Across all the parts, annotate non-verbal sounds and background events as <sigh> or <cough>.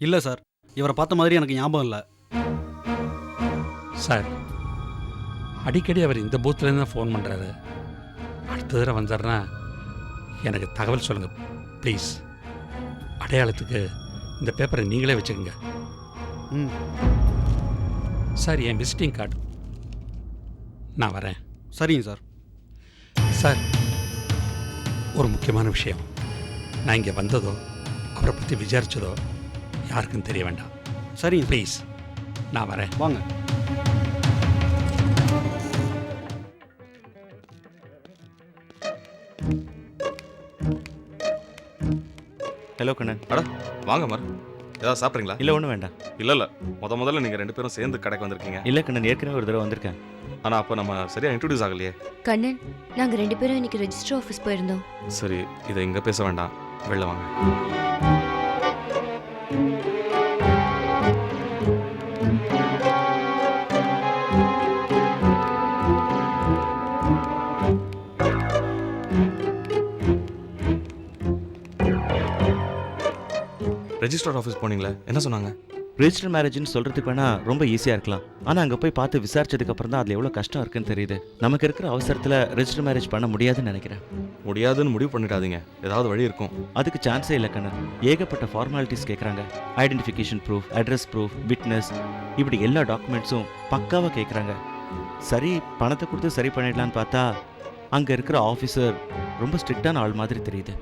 இல்லை சார். இவரை பார்த்த மாதிரி எனக்கு ஞாபகம் இல்லை. சார் அடிக்கடி அவர் இந்த பூத்துலேருந்து தான் ஃபோன் பண்ணுறாரு அடுத்த தடவை வந்தாருன்னா எனக்கு தகவல் சொல்லுங்கள் ப்ளீஸ். அடையாளத்துக்கு இந்த பேப்பரை நீங்களே வச்சுக்கோங்க. ம். சார் என் விசிட்டிங் கார்டு. நான் வரேன். சரிங்க சார். சார் ஒரு முக்கியமான விஷயம். நான் இங்கே வந்ததோ அவரை பற்றி விசாரிச்சதோ யாருக்கும் தெரிய வேண்டாம். சார். ப்ளீஸ் நான் வரேன். வாங்க. ஹலோ கண்ணன் அட வாங்க மர். ஏதாவது சாப்பிட்றீங்களா? இல்லை ஒன்றும் வேண்டாம். இல்லை இல்லை. முத முதல்ல நீங்கள் ரெண்டு பேரும் சேர்ந்து கடைக்கு வந்திருக்கீங்க. இல்லை கண்ணன் ஏற்கனவே ஒரு தடவை வந்திருக்கேன். ஆனால் அப்போ நம்ம சரியாக இன்ட்ரடியூஸ் ஆகலையே. கண்ணன் நாங்க ரெண்டு பேரும் இன்னைக்கு ரெஜிஸ்டர் ஆஃபீஸ் போயிருந்தோம். சரி இதை இங்கே பேச வேண்டாம். வெளில வாங்க. ரெஜிஸ்டர் ஆஃபீஸ் போனீங்களே? என்ன சொன்னாங்க? ரெஜிஸ்டர் மேரேஜ்னு சொல்கிறதுக்கு வேணா ரொம்ப ஈஸியாக இருக்கலாம். ஆனால் அங்கே போய் பார்த்து விசாரிச்சதுக்கு அப்புறம் தான் அதில் எவ்வளோ கஷ்டம் இருக்குன்னு தெரியுது. நமக்கு இருக்கிற அவசரத்தில் ரெஜிஸ்டர் மேரேஜ் பண்ண முடியாதுன்னு நினைக்கிறேன். முடியாதுன்னு முடிவு பண்ணிடாதீங்க. ஏதாவது வழி இருக்கும். அதுக்கு சான்ஸே இல்லை கண்ணன் ஏகப்பட்ட ஃபார்மாலிட்டிஸ் கேட்குறாங்க identification proof address proof witness இப்படி எல்லா டாக்குமெண்ட்ஸும் பக்காவாக கேட்குறாங்க சரி பணத்தை கொடுத்து சரி பண்ணிடலான்னு பார்த்தா அங்கே இருக்கிற ஆஃபீஸர் ரொம்ப ஸ்ட்ரிக்டான ஆள் மாதிரி தெரியுது.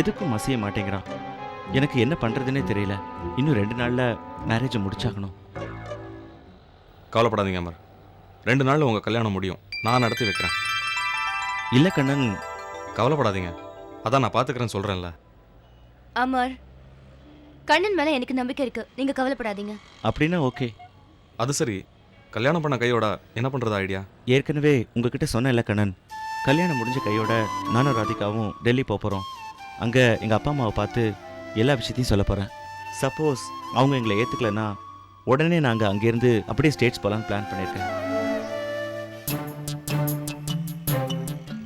எதுக்கும் மசிய மாட்டேங்கிறான். எனக்கு என்ன பண்ணுறதுனே தெரியல. இன்னும் ரெண்டு நாளில் மேரேஜை முடிச்சாகணும். கவலைப்படாதீங்க அமர். ரெண்டு நாளில் உங்கள் கல்யாணம் முடியும். நான் நடத்தி வைக்கிறேன். இல்லை கண்ணன். கவலைப்படாதீங்க. அதான் நான் பார்த்துக்கிறேன்னு சொல்கிறேன்ல அமர் கண்ணன் மேல எனக்கு நம்பிக்கை இருக்கு. நீங்க கவலைப்படாதீங்க. அப்படின்னா ஓகே. அது சரி. கல்யாணம் பண்ண கையோட என்ன பண்ணுறது ஐடியா ஏற்கனவே உங்ககிட்ட சொன்னேன்ல கண்ணன். கல்யாணம் முடிஞ்ச கையோட நானும் ராதிகாவும் டெல்லி போக போகிறோம் அங்கே எங்கள் அப்பா அம்மாவை பார்த்து எல்லா விஷயத்தையும் சொல்ல போகிறேன் சப்போஸ் அவங்க எங்களை ஏற்றுக்கலன்னா உடனே நாங்கள் அங்கேருந்து அப்படியே ஸ்டேட்ஸ் போகலான்னு பிளான் பண்ணியிருக்கேன்.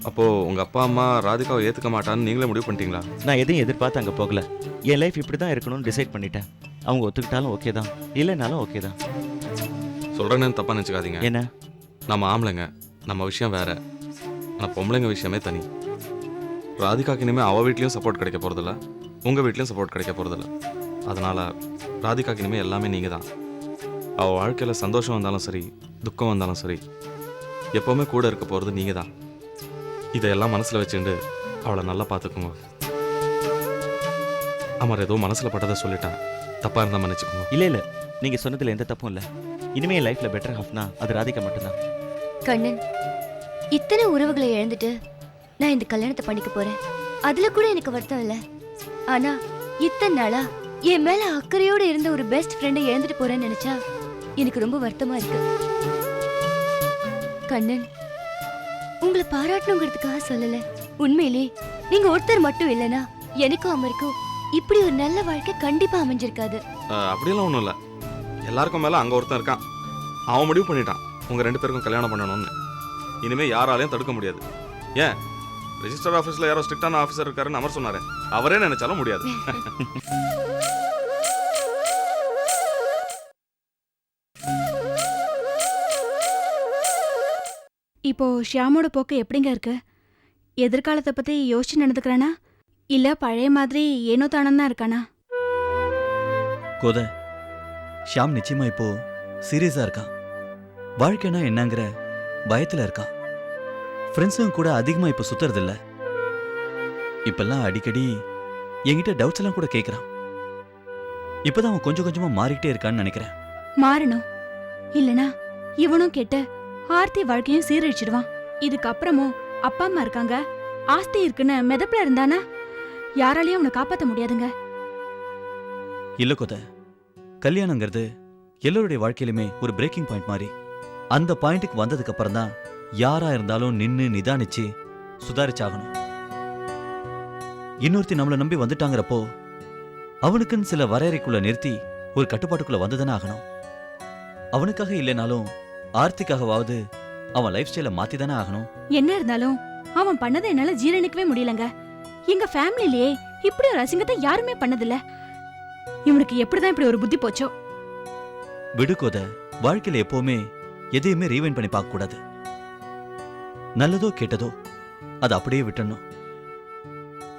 அப்போது உங்கள் அப்பா அம்மா ராதிகாவை ஏற்றுக்க மாட்டான்னு நீங்களே முடிவு பண்ணிட்டீங்களா? நான் எதையும் எதிர்பார்த்து அங்கே போகல. என் லைஃப் இப்படி தான் இருக்கணும்னு டிசைட் பண்ணிட்டேன். அவங்க ஒத்துக்கிட்டாலும் ஓகே தான். இல்லைனாலும் ஓகே தான். சொல்கிறேன்னு தப்பாக நினச்சிக்காதீங்க. என்ன? நம்ம ஆம்பளைங்க நம்ம விஷயம் வேற. ஆனால் பொம்பளைங்க விஷயமே தனி. ராதிகாக்கு இனிமேல் அவள் வீட்லேயும் சப்போர்ட் கிடைக்க போகிறதில்ல உங்கள் வீட்லேயும் சப்போர்ட் கிடைக்க போகிறதில்ல அதனால் ராதிகாக்கு இனிமேல் எல்லாமே நீங்கள் தான். அவள் வாழ்க்கையில் சந்தோஷம் வந்தாலும் சரி துக்கம் வந்தாலும் சரி எப்போவுமே கூட இருக்க போகிறது நீங்கள் தான். இதையெல்லாம் மனசில் வச்சுட்டு அவளை நல்லா பார்த்துக்குங்க. அமர் ஏதோ மனசில் பட்டதை சொல்லிட்டேன். தப்பாக இருந்தால் மன்னிச்சுக்கோங்க. இல்லை இல்லை. நீங்கள் சொன்னதில் எந்த தப்பும் இல்லை. இனிமே என் லைஃப்பில் பெட்டர் ஹாஃப்னா அது ராதிகா மட்டும்தான். கண்ணன் இத்தனை உறவுகளை இழந்துட்டு நான் இந்த கல்யாணத்தை பண்ணிக்க போறேன். அதுல கூட எனக்கு வருத்தம் இல்ல. ஆனா இத்தனை நாளா என் மேல அக்கறையோட இருந்த ஒரு பெஸ்ட் ஃப்ரெண்டை இழந்துட்டு போறேன்னு நினைச்சா எனக்கு ரொம்ப வருத்தமா இருக்கு. கண்ணன் உங்களை பாராட்டணுங்கிறதுக்காக சொல்லல. உண்மையிலே நீங்க ஒருத்தர் மட்டும் இல்லனா எனக்கும் அமருக்கும் இப்படி ஒரு நல்ல வாழ்க்கை கண்டிப்பா அமைஞ்சிருக்காது. அப்படிலாம் ஒன்றும் இல்லை. எல்லாருக்கும் மேலே அங்கே ஒருத்தன் இருக்கான். அவன் முடிவு பண்ணிட்டான். உங்கள் ரெண்டு பேருக்கும் கல்யாணம் பண்ணணும்னு. இனிமேல் யாராலையும் தடுக்க முடியாது. ஏன்? ரெஜிஸ்டர் ஆஃபீஸில் யாரோ ஸ்ட்ரிக்டான ஆஃபீஸர் இருக்காருன்னு அவர் சொன்னார். அவரே நினைச்சாலும் முடியாது. இப்போ ஷியாமோட போக்கு எப்படிங்க இருக்கு? எதிர்காலத்தை பத்தி யோசிச்சு நடந்துக்கிறானா? இல்ல பழைய மாதிரி ஏனோ தானம் தான் இருக்கானா? கோத ஷியாம் நிச்சயமா இப்போ சீரியஸா இருக்கான் வாழ்க்கைனா என்னங்கிற பயத்துல இருக்கான் ஃப்ரெண்ட்ஸும் கூட அதிகமா இப்போ சுத்துறதில்ல. இப்பெல்லாம் அடிக்கடி என்கிட்ட டவுட்ஸ் எல்லாம் கூட கேட்கறான் இப்பதான் அவன் கொஞ்சம் கொஞ்சமா மாறிக்கிட்டே இருக்கான்னு நினைக்கிறேன். மாறணும். இல்லனா இவனும் கெட்டு ஆர்த்தி வாழ்க்கையும் சீரழிச்சிடுவான். இதுக்கப்புறமும் அப்பா அம்மா இருக்காங்க. ஆஸ்தி இருக்குன்னு மிதப்புல இருந்தானா? யாராலையும் அவனை காப்பாத்த முடியாதுங்க. இல்ல கோத கல்யாணங்கிறது எல்லோருடைய வாழ்க்கையிலுமே ஒரு பிரேக்கிங் பாயிண்ட் மாதிரி அந்த பாயிண்ட்டுக்கு வந்ததுக்கு அப்புறம் தான் யாரா இருந்தாலும் நின்னு நிதானிச்சு சுதாரிச்சாகணும். இன்னொருத்தி நம்மளை நம்பி வந்துட்டாங்கிறப்போ அவனுக்குன்னு சில வரையறைக்குள்ள நிறுத்தி ஒரு கட்டுப்பாட்டுக்குள்ள வந்துதானே ஆகணும். அவனுக்காக இல்லைனாலும் ஆர்த்திக்காகவாவது அவன் லைஃப் ஸ்டைலை மாத்தி தானே ஆகணும். என்ன இருந்தாலும் அவன் பண்ணதை என்னால ஜீரணிக்கவே முடியலங்க. எங்க ஃபேமிலிலேயே இப்படி ஒரு அசிங்கத்தை யாருமே பண்ணதில்ல. இவனுக்கு எப்படிதான் இப்படி ஒரு புத்தி போச்சோ? விடு கோத வாழ்க்கையில எப்பவுமே எதையுமே ரீவைண்ட் பண்ணி பார்க்க கூடாது நல்லதோ கெட்டதோ அதை அப்படியே விட்டுறணும்.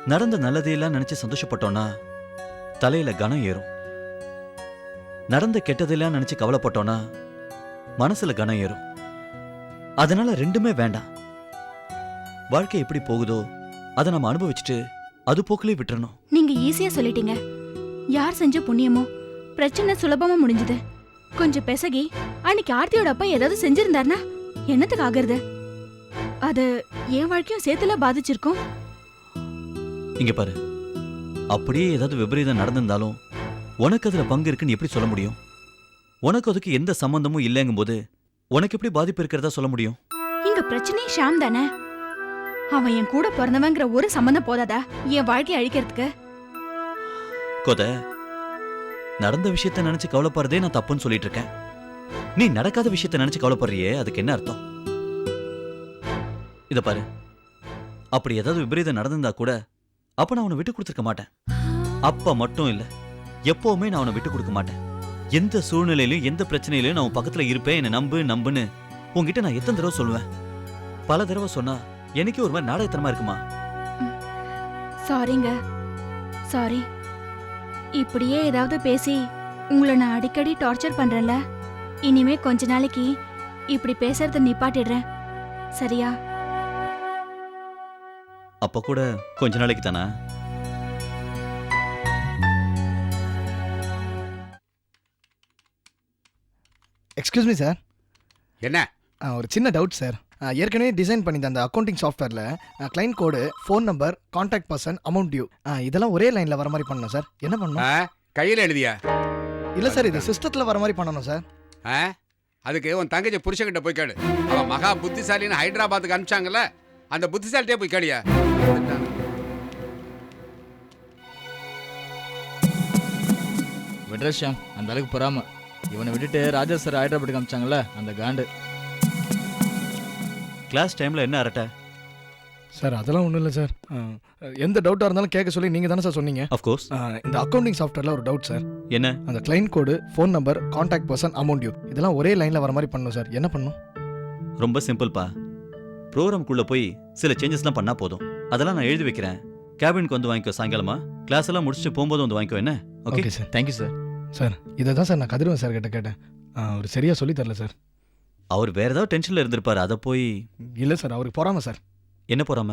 நடந்த நல்லதையெல்லாம் நினைச்சு சந்தோஷப்பட்டோம்னா தலையில கனம் ஏறும். நடந்த கெட்டதெல்லாம் நினைச்சு கவலைப்பட்டோம்னா மனசுல கனம் ஏறும். அதனால ரெண்டுமே வேண்டாம். வாழ்க்கை எப்படி போகுதோ அதை நம்ம அனுபவிச்சுட்டு அது போக்கிலே விட்டுறணும். நீங்க ஈஸியா சொல்லிட்டீங்க. யார் செஞ்ச புண்ணியமோ பிரச்சனை சுலபமா முடிஞ்சது. கொஞ்சம் பெசகி அன்னைக்கு ஆர்த்தியோட அப்பா ஏதாவது செஞ்சிருந்தாருன்னா என்னத்துக்கு ஆகிறது? அது என் வாழ்க்கையும் சேர்த்துல பாதிச்சிருக்கும். இங்க பாரு. அப்படியே ஏதாவது விபரீதம் நடந்திருந்தாலும் உனக்கு அதுல பங்கு இருக்குன்னு எப்படி சொல்ல முடியும்? உனக்கு அதுக்கு எந்த சம்பந்தமும் இல்லைங்கும்போது உனக்கு எப்படி பாதிப்பு இருக்கிறதா சொல்ல முடியும்? இங்க பிரச்சனையே ஷாம் தானே? அவன் என் கூட பிறந்தவங்கிற ஒரு சம்மந்தம் போதாதா? என் வாழ்க்கையை அழிக்கிறதுக்கு? கொத நடந்த விஷயத்த நினைச்சு கவலைப்படுறதே நான் தப்புன்னு சொல்லிட்டு இருக்கேன். நீ நடக்காத விஷயத்த நினைச்சு கவலைப்படுறியே அதுக்கு என்ன அர்த்தம்? இதை பாரு. அப்படி ஏதாவது விபரீதம் நடந்திருந்தா கூட அப்ப நான் உன்னை விட்டு கொடுத்துருக்க மாட்டேன். அப்ப மட்டும் இல்லை எப்பவுமே நான் அவனை விட்டு கொடுக்க மாட்டேன். எந்த சூழ்நிலையிலும் எந்த பிரச்சனையிலும் நான் உன் பக்கத்துல இருப்பேன். என்னை நம்பு நம்புன்னு உன்கிட்ட நான் எத்தனை தடவை சொல்லுவேன். பல தடவை சொன்னா எனக்கே ஒரு மாதிரி நாடகத்தனமா இருக்குமா? சாரிங்க சாரி இப்படியே ஏதாவது பேசி உங்களை நான் அடிக்கடி டார்ச்சர் பண்றேன்ல. இனிமே கொஞ்ச நாளைக்கு இப்படி பேசுறத நிப்பாட்டிடுறேன். சரியா? அப்ப கூட கொஞ்ச நாளைக்கு தானே? எக்ஸ்கியூஸ் மீ சார் என்ன? ஒரு சின்ன டவுட் சார் ஏற்கனவே டிசைன் பண்ணியிருந்த அந்த அக்கௌண்டிங் சாஃப்ட்வேரில் client code phone number contact person amount due இதெல்லாம் ஒரே லைனில் வர மாதிரி பண்ணணும் சார் என்ன பண்ணணும்? கையில எழுதியா? இல்லை சார் இது சிஸ்டத்தில் வர மாதிரி பண்ணணும் சார் ஆ? அதுக்கு உன் தங்கச்சி புருஷன்கிட்ட போய் கேளு. அவன் மகா புத்திசாலின்னு ஹைதராபாத்துக்கு அனுப்பிச்சாங்கல்ல அந்த புத்திசாலிட்டே போய் கேளியா? விட்ற ஷியாம். அந்த அளவுக்கு பொறாம. இவனை விட்டுட்டு ராஜா சார் ஹைதராபாத்துக்கு அமிச்சாங்கல்ல அந்த காண்டு. கிளாஸ் டைம்ல என்ன அரட்டை? சார் அதெல்லாம் ஒன்றும் இல்லை சார் எந்த டவுட்டாக இருந்தாலும் கேட்க சொல்லி நீங்கள் தானே சார் சொன்னீங்க? அஃப்கோர்ஸ் இந்த அக்கௌண்டிங் சாஃப்ட்வேரில் ஒரு டவுட் சார் என்ன? அந்த client code phone number contact person amount due இதெல்லாம் ஒரே லைனில் வர மாதிரி பண்ணணும் சார் என்ன பண்ணணும் ரொம்ப சிம்பிள்ப்பா ப்ரோக்ராம்குள்ள போய் சில சேஞ்சஸ்லாம் பண்ணா போதும். அதெல்லாம் நான் எழுதி வைக்கிறேன். கேபினுக்கு வந்து வாங்கிக்கோ சாயங்காலமா? கிளாஸ் எல்லாம் முடிச்சுட்டு போகும்போது வந்து வாங்கிக்கோ என்ன? Okay okay sir thank you sir sir இதை தான் சார் நான் கதிரவன் சார் கிட்ட கேட்டேன். அவர் சரியாக சொல்லி தரல சார் அவர் வேற ஏதாவது டென்ஷன்ல இருந்திருப்பாரு அதை போய் இல்லை சார் அவருக்கு போறாம சார் என்ன போறாம?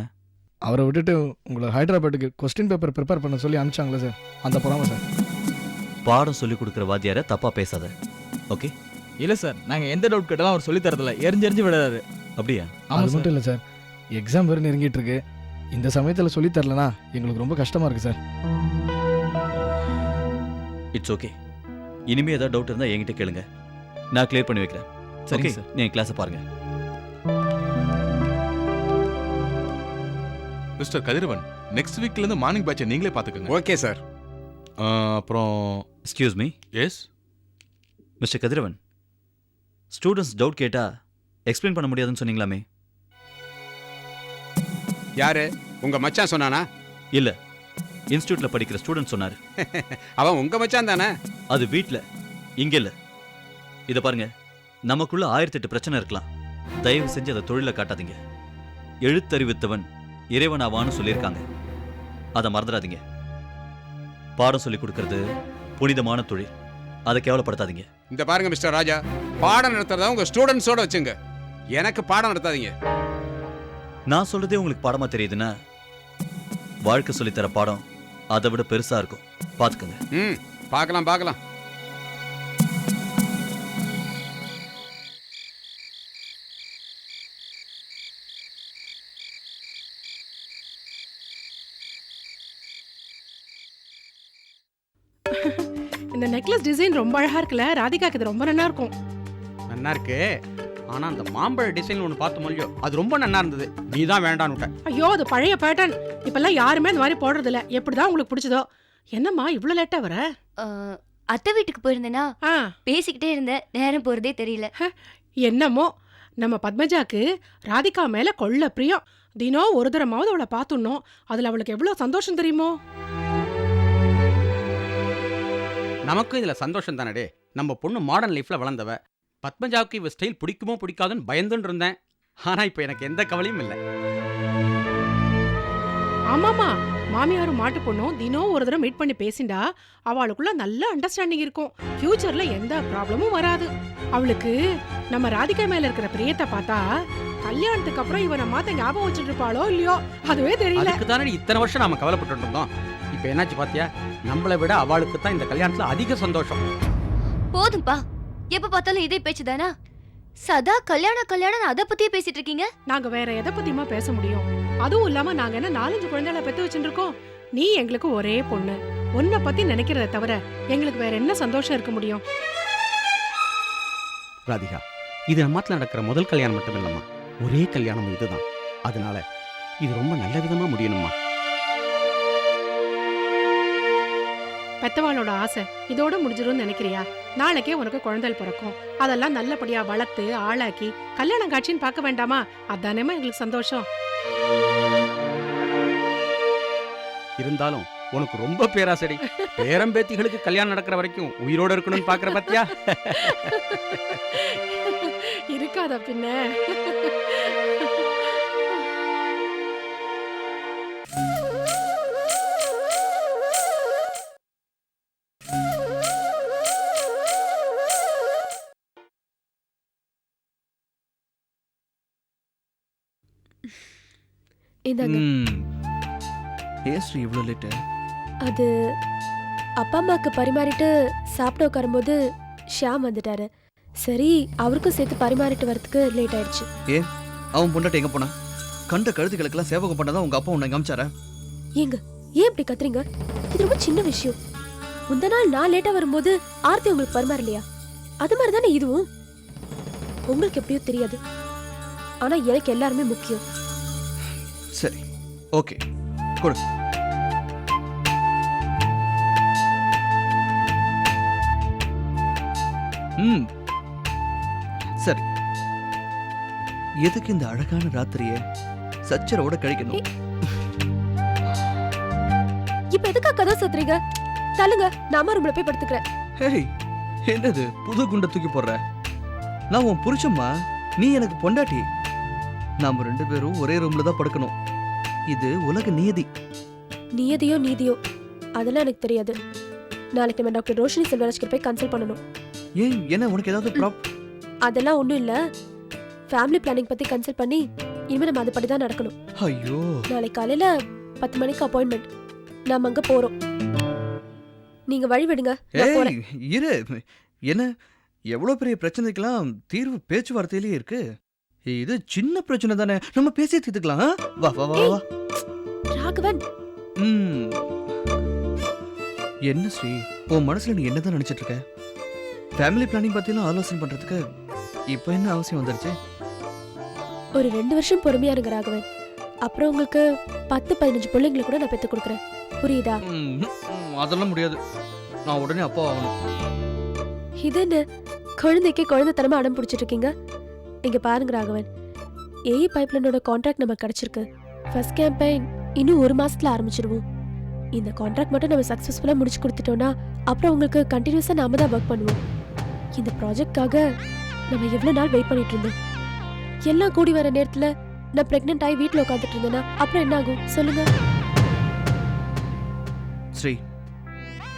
அவரை விட்டுட்டு உங்களை ஹைதராபாத்துக்கு கொஸ்டின் பேப்பர் ப்ரிப்பேர் பண்ண சொல்லி அனுப்பிச்சாங்களே சார் அந்த போறாம சார் பாடம் சொல்லி கொடுக்குற வாத்தியார தப்பா பேசாத. ஓகே இல்ல சார் நாங்க எந்த டவுட் கேட்டாலும் அவர் சொல்லி தரதில்ல. எரிஞ்சு எரிஞ்சு விடாரு அப்படியா? ஆமா அது சார் மட்டும் இல்லை சார் எக்ஸாம் வேறு நெருங்கிட்டு இருக்கு. இந்த சமயத்தில் சொல்லி தரலனா எங்களுக்கு ரொம்ப கஷ்டமா இருக்கு சார். இட்ஸ் ஓகே இனிமே ஏதாவது டவுட் இருந்தா என்கிட்ட கேளுங்க. நான் கிளியர் பண்ணி வைக்கிறேன். Okay sir. நீங்க கிளாஸை பாருங்க. மிஸ்டர் கதிரவன் நெக்ஸ்ட் வீக்ல இருந்து மார்னிங் பேட்சை நீங்களே பாத்துக்கோங்க ஓகே சார் அப்புறம் excuse me yes mister Kathiravan students doubt கேட்டா எக்ஸ்பிளைன் பண்ண முடியாதுன்னு சொன்னீங்களாமே? யாரு? உங்க மச்சான் சொன்னானா? இல்ல. இன்ஸ்டியூட்ல படிக்கிற ஸ்டூடெண்ட் சொன்னாரு. <laughs> அவன் உங்க மச்சான் தானே? அது வீட்ல. இங்க இல்ல. இத பாருங்க. நமக்குள்ள ஆயிரத்தி எட்டு பிரச்சனை இருக்கலாம். தயவு செஞ்சு அதை தொழில காட்டாதீங்க. எழுத்தறிவித்தவன் இறைவனாவான்னு சொல்லியிருக்காங்க. அதை மறந்துடாதீங்க. பாடம் சொல்லி கொடுக்கறது புனிதமான தொழில். அதை கேவலப்படுத்தாதீங்க. இந்த பாருங்க மிஸ்டர் ராஜா. பாடம் நடத்துறதா உங்க ஸ்டூடெண்ட்ஸோட வச்சுங்க. எனக்கு பாடம் நடத்தாதீங்க. நான் சொல்றதே உங்களுக்கு பாடமா தெரியுதுன்னா வாழ்க்கை சொல்லித்தர பாடம் அதை விட பெருசா இருக்கும். பாத்துக்கோங்க ம் பார்க்கலாம் பார்க்கலாம். இந்த நெக்லஸ் டிசைன் ரொம்ப அழகா இருக்குல்ல? ராதிகாக்கு இது ரொம்ப நல்லா இருக்கும். நல்லா இருக்கு. ஆனா அந்த மாம்பழ டிசைன் ஒன்று பார்த்து மொழியோ அது ரொம்ப நல்லா இருந்தது. நீ தான் வேண்டான்னு ஐயோ அது பழைய பேட்டர்ன் இப்பெல்லாம் யாருமே இந்த மாதிரி போடுறது இல்ல எப்படிதான் உங்களுக்கு பிடிச்சதோ? என்னம்மா இவ்வளவு லேட்டா வர? அத்தை வீட்டுக்கு போயிருந்தேனா? ஆ. பேசிக்கிட்டே இருந்தேன். நேரம் போறதே தெரியல. என்னமோ? நம்ம பத்மஜாக்கு ராதிகா மேல கொள்ள பிரியம். தினம் ஒரு தரமாவது அவளை பார்த்துடணும். அதுல அவளுக்கு எவ்வளவு சந்தோஷம் தெரியுமோ? நமக்கும் இதுல சந்தோஷம் தானடே. நம்ம பொண்ணு மாடர்ன் லைஃப்ல வளர்ந்தவ பத்மஜாவுக்கு இவ ஸ்டைல் பிடிக்குமோ பிடிக்காதுன்னு பயந்துன்னு இருந்தேன். ஆனா இப்போ எனக்கு எந்த கவலையும் இல்லை. ஆமாமா மாமியாரும் மாட்டு பொண்ணும் தினம் ஒரு தடவை மீட் பண்ணி பேசிண்டா அவளுக்குள்ள நல்ல அண்டர்ஸ்டாண்டிங் இருக்கும். ஃபியூச்சர்ல எந்த ப்ராப்ளமும் வராது. அவளுக்கு நம்ம ராதிகா மேல இருக்கிற பிரியத்தை பார்த்தா கல்யாணத்துக்கு அப்புறம் இவனை மாத்த ஞாபகம் வச்சுட்டு இருப்பாளோ இல்லையோ அதுவே தெரியல. அதுக்கு தானே இத்தனை வருஷம் நாம கவலைப்பட்டு இருந்தோம். இப்போ என்னாச்சு பாத்தியா? நம்மளை விட அவளுக்கு தான் இந்த கல்யாணத்துல அதிக சந்தோஷம். போதும்பா. எப்ப பார்த்தாலும் இதே பேச்சு தானா? சதா கல்யாணம் கல்யாணம் அதை பத்தியே பேசிட்டு இருக்கீங்க? நாங்க வேற எதை பத்தியுமா பேச முடியும்? அதுவும் இல்லாம நாங்க என்ன நாலஞ்சு குழந்தைகளை பெத்து வச்சுட்டு இருக்கோம் நீ எங்களுக்கு ஒரே பொண்ணு. உன்னை பத்தி நினைக்கிறத தவிர எங்களுக்கு வேற என்ன சந்தோஷம் இருக்க முடியும்? ராதிகா இது நம்மாத்துல நடக்கிற முதல் கல்யாணம் மட்டும் இல்லம்மா ஒரே கல்யாணம் இதுதான். அதனால இது ரொம்ப நல்ல விதமா முடியணுமா பெத்தவாளோட ஆசை இதோட முடிஞ்சிரும்னு நினைக்கிறியா? நாளைக்கே உனக்கு குழந்தைகள் பிறக்கும். அதெல்லாம் நல்லபடியா வளர்த்து ஆளாக்கி கல்யாணம் காட்சின்னு பார்க்க வேண்டாமா? அதானேமா எங்களுக்கு சந்தோஷம். இருந்தாலும் உனக்கு ரொம்ப பேராசடி. பேரம்பேத்திகளுக்கு கல்யாணம் நடக்கிற வரைக்கும் உயிரோட இருக்கணும்னு பாக்குற பாத்தியா? இருக்காதா பின்ன. இந்தாங்க. ஏன் ஸ்ரீ இவ்வளோ லேட்டு அது அப்பா அம்மாக்கு பரிமாறிட்டு சாப்பிட உட்காரும்போது ஷியாம் வந்துட்டாரு. சரி அவருக்கும் சேர்த்து பரிமாறிட்டு வரதுக்கு லேட் ஆயிடுச்சு. ஏன் அவன் பொண்டாட்டி எங்கே போனா? கண்ட கழுத்துக்களுக்கெல்லாம் சேவகம் பண்ணதான் உங்க அப்பா உன்னை காமிச்சாரா? ஏங்க ஏன் இப்படி கத்துறீங்க? இது ரொம்ப சின்ன விஷயம். முந்த நாள் நான் லேட்டா வரும்போது ஆர்த்தி உங்களுக்கு பரிமாறலையா? அது மாதிரி தானே இதுவும்? உங்களுக்கு எப்படியோ தெரியாது. ஆனா எனக்கு எல்லாருமே முக்கியம். சரி ஓகே கொடு ம். சரி. எதுக்கு இந்த அழகான ராத்திரிய சச்சரவோட கழிக்கணும்? இப்ப எதுக்கா கதை சுத்துறீங்க? தள்ளுங்க நாம ரூம்ல போய் படுத்துக்கிறேன். ஹேய் என்னது புது குண்டை தூக்கி போடுற? நான் உன் புருஷம்மா நீ எனக்கு பொண்டாட்டி. நாம ரெண்டு பேரும் ஒரே ரூம்ல தான் படுக்கணும். இது உலக நியதி நியதியோ நீதியோ? அதெல்லாம் எனக்கு தெரியாது. நாளைக்கு நம்ம டாக்டர் ரோஷினி செல்வராஜ் கிட்ட போய் கன்சல்ட் பண்ணணும். ஏன் என்ன உனக்கு ஏதாவது ப்ராப் அதெல்லாம் ஒண்ணும் இல்ல. ஃபேமிலி பிளானிங் பத்தி கன்சல்ட் பண்ணி இனிமே நம்ம அதுபடி தான் நடக்கணும். ஐயோ. நாளைக்கு காலையில பத்து மணிக்கு அப்பாயின்மெண்ட் நாம அங்க போறோம். நீங்க வழி விடுங்க. நான் ஏய் போறேன். இரு. என்ன? எவ்வளோ பெரிய பிரச்சனைக்கெல்லாம் தீர்வு பேச்சுவார்த்தையிலேயே இருக்கு. இது சின்ன பிரச்சனை தானே. நம்ம பேசி தீர்த்துக்கலாம்? வா வா வா வா. ராகவன். ம். என்ன ஸ்ரீ உன் மனசுல நீ என்னதான் நினைச்சிட்டு இருக்க? ஃபேமிலி பிளானிங் பத்திலாம் ஆலோசனை பண்றதுக்கு இப்போ என்ன அவசியம் வந்துருச்சு? ஒரு ரெண்டு வருஷம் பொறுமையா இருங்க ராகவன். அப்புறம் உங்களுக்கு பத்து பதினஞ்சு பிள்ளைங்களை கூட நான் பெத்து கொடுக்குறேன். புரியுதா? அதெல்லாம் முடியாது. நான் உடனே அப்பா ஆகணும். இது என்ன? குழந்தைக்கு குழந்தைத்தனமா அடம் பிடிச்சிட்டு இருக்கீங்க? இங்க பாருங்க ராகவன். ஏஇ பைப்லைனோட கான்ட்ராக்ட் நமக்கு கிடைச்சிருக்கு. ஃபர்ஸ்ட் கேம்பெயின் இன்னும் ஒரு மாசத்துல ஆரம்பிச்சிருவோம். இந்த கான்ட்ராக்ட் மட்டும் நம்ம சக்ஸஸ்ஃபுல்லா முடிச்சு கொடுத்துட்டோம்னா அப்புறம் உங்களுக்கு கண்டினியூஸா நாம தான் ஒர்க் பண்ணுவோம். இந்த ப்ராஜெக்ட்காக நம்ம எவ்வளவு நாள் வெயிட் பண்ணிட்டு இருந்தோம்? எல்லாம் கூடி வர நேரத்துல நான் ப்ரெக்னென்ட் ஆகி வீட்டில் உட்காந்துட்டு இருந்தேன்னா அப்புறம் என்ன ஆகும்? சொல்லுங்க. ஸ்ரீ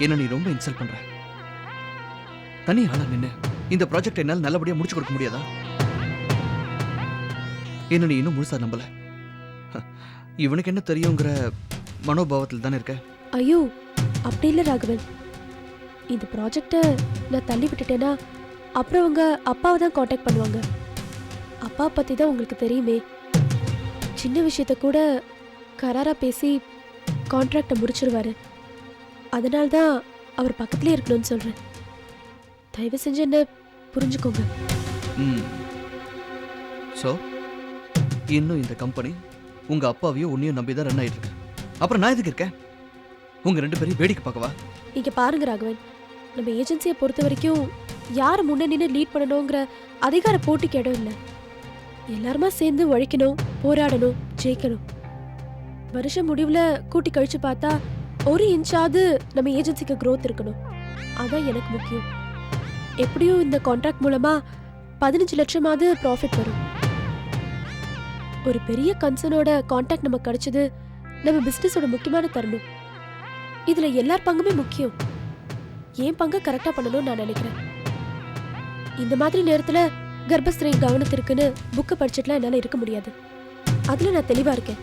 என்ன நீ ரொம்ப இன்சல்ட் பண்ணுற தனி ஆளா நின்று இந்த ப்ராஜெக்ட் என்னால் நல்லபடியா முடிச்சு கொடுக்க முடியாதா? என்ன நீ இன்னும் முழுசா நம்பல? இவனுக்கு என்ன தெரியுங்கிற மனோபாவத்தில் தானே இருக்க? ஐயோ அப்படி இல்லை ராகவன். இந்த ப்ராஜெக்டை நான் தள்ளி விட்டுட்டேன்னா அப்புறம் அவங்க அப்பாவை தான் காண்டாக்ட் பண்ணுவாங்க. அப்பா பற்றி தான் உங்களுக்கு தெரியுமே. சின்ன விஷயத்த கூட கராரா பேசி கான்ட்ராக்டை முடிச்சிருவாரு. அதனால தான் அவர் பக்கத்துலேயே இருக்கணும்னு சொல்கிறேன் தயவு செஞ்சு என்ன புரிஞ்சுக்கோங்க. ம். ஸோ இன்னும் இந்த கம்பெனி உங்க அப்பாவையும் உன்னையும் நம்பி தான் ரன் ஆயிட்டு இருக்கு. அப்புறம் நான் எதுக்கு இருக்கேன்? உங்க ரெண்டு பேரையும் வேடிக்கை பார்க்கவா இங்கே பாருங்க ராகவன். நம்ம ஏஜென்சியை பொறுத்த வரைக்கும் யார் முன்னே நின்று லீட் பண்ணணுங்கிற அதிகார போட்டிக்கு இடம் இல்லை. எல்லாருமா சேர்ந்து உழைக்கணும் போராடணும் ஜெயிக்கணும். வருஷம் முடிவில் கூட்டி கழிச்சு பார்த்தா ஒரு இன்ச்சாவது நம்ம ஏஜென்சிக்கு க்ரோத் இருக்கணும். அதான் எனக்கு முக்கியம். எப்படியும் இந்த கான்ட்ராக்ட் மூலமாக பதினஞ்சு லட்சமாவது ப்ராஃபிட் வரும். ஒரு பெரிய கன்சர்னோட காண்டாக்ட் நமக்கு கிடைச்சது நம்ம பிசினஸோட முக்கியமான தருணம். இதுல எல்லார் பங்குமே முக்கியம். என் பங்கை கரெக்டா பண்ணணும்னு நான் நினைக்கிறேன். இந்த மாதிரி நேரத்துல கர்ப்பஸ்திரை கவனத்திற்குன்னு புக்கை படிச்சுட்டுலாம் என்னால இருக்க முடியாது. அதுல நான் தெளிவா இருக்கேன்.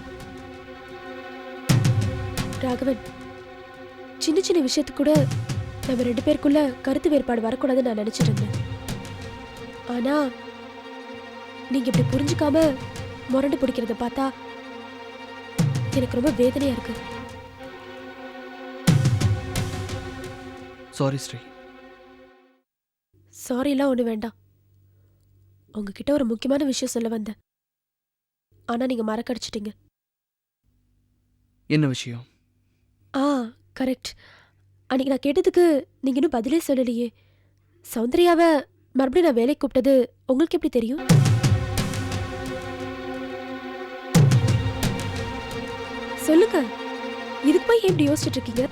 ராகவன் சின்ன சின்ன விஷயத்துக்கு கூட நம்ம ரெண்டு பேருக்குள்ள கருத்து வேறுபாடு வரக்கூடாதுன்னு நான் நினைச்சிட்டு இருந்தேன். ஆனா நீங்க இப்படி புரிஞ்சுக்காம முரண்டு பிடிக்கிறத பார்த்தா எனக்கு ரொம்ப வேதனையா இருக்கு. சாரி ஸ்ரீ சாரிலாம் ஒண்ணு வேண்டாம். உங்ககிட்ட ஒரு முக்கியமான விஷயம் சொல்ல வந்தேன். ஆனா நீங்க மறக்கடிச்சிட்டீங்க என்ன விஷயம்? ஆ கரெக்ட் அன்னைக்கு நான் கேட்டதுக்கு நீங்க இன்னும் பதிலே சொல்லலையே. சௌந்தர்யாவை மறுபடியும் நான் வேலைக்கு கூப்பிட்டது உங்களுக்கு எப்படி தெரியும்? சொல்லுங்க. இதுக்கு போய் எப்படி யோசிச்சுட்டு இருக்கீங்க?